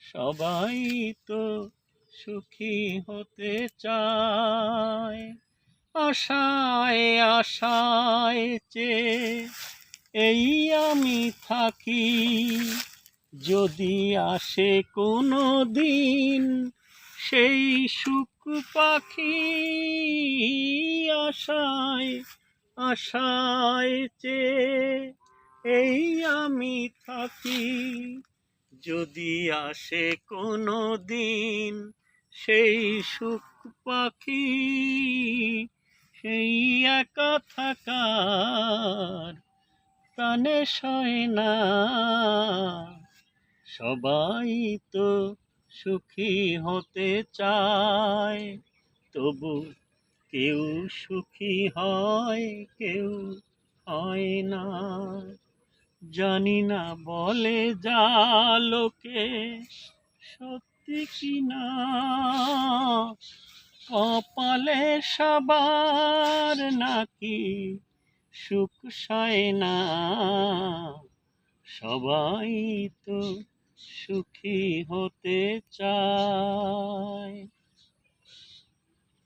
সবাই তো সুখী হতে চায়, আশায় আশায় চে এই আমি থাকি। যদি আসে কোনো দিন সেই সুখ পাখি আশায় আশায় চে এই আমি থাকি। যদি আসে কোনো দিন সেই সুখ পাখি, সেই একা থাকার প্রাণে সয় না। সবাই তো সুখী হতে চায়, তবু কেউ সুখী হয়, কেউ হয় না। জানি না বলে যা লোকে, সত্যি কি না? কপালে সবার নাকি সুখ সায় না? সবাই তো সুখী হতে চায়।